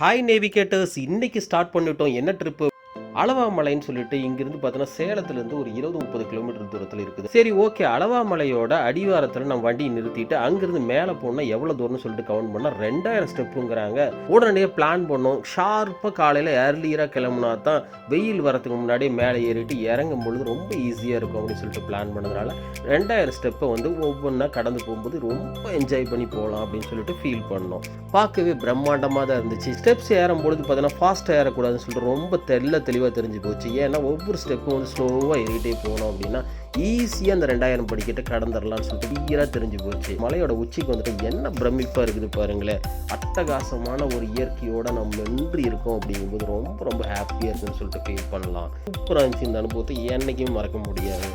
Hi navigators இன்னைக்கு start பண்ணிட்டோம். என்ன ட்ரிப்பு அளவாமலைன்னு சொல்லிட்டு இங்கிருந்து பார்த்தோன்னா சேலத்துலேருந்து ஒரு இருபது முப்பது கிலோமீட்டர் தூரத்தில் இருக்குது. சரி ஓகே. அளவாமலையோட அடிவாரத்தில் நம்ம வண்டியை நிறுத்திட்டு அங்கிருந்து மேலே போனால் எவ்வளோ தூரம்னு சொல்லிட்டு கவுண்ட் பண்ணால் ரெண்டாயிரம் ஸ்டெப்புங்கிறாங்க உடனடியாக பிளான் பண்ணோம். ஷார்ப்பாக காலையில் ஏர்லியராக கிளம்புனா தான் வெயில் வரத்துக்கு முன்னாடியே மேலே ஏறிட்டு இறங்கும் பொழுது ரொம்ப ஈஸியாக இருக்கும் அப்படின்னு சொல்லிட்டு பிளான் பண்ணதுனால ரெண்டாயிரம் ஸ்டெப்பை வந்து ஒவ்வொன்றா கடந்து போகும்போது ரொம்ப என்ஜாய் பண்ணி போகலாம் அப்படின்னு சொல்லிட்டு ஃபீல் பண்ணோம். பார்க்கவே பிரம்மாண்டமாக தான் இருந்துச்சு. ஸ்டெப்ஸ் ஏறும் பொழுது பார்த்தீங்கன்னா ஃபாஸ்ட்டாக ஏறக்கூடாதுன்னு சொல்லிட்டு ரொம்ப தெல்ல தெளிவாக தெரிஞ்சு போச்சு. ஏன்னா ஒவ்வொரு ஸ்டெப்பும் வந்து ஸ்லோவாக ஏறிட்டே போனோம் அப்படின்னா ஈஸியாக அந்த ரெண்டாயிரம் படிக்கிட்ட கடந்துடலாம்னு சொல்லிட்டு கிளியராக தெரிஞ்சு போச்சு. மலையோட உச்சிக்கு வந்துட்டு என்ன பிரமிப்பாக இருக்குது பாருங்களேன். அட்டகாசமான ஒரு இயற்கையோட நம்ம நின்று இருக்கோம் அப்படிங்கும்போது ரொம்ப ரொம்ப ஹாப்பியாக இருக்குன்னு சொல்லிட்டு ஃபீல் பண்ணலாம். சூப்பராக இருந்துச்சு இந்த அனுபவத்தை என்றைக்கும் மறக்க முடியாது.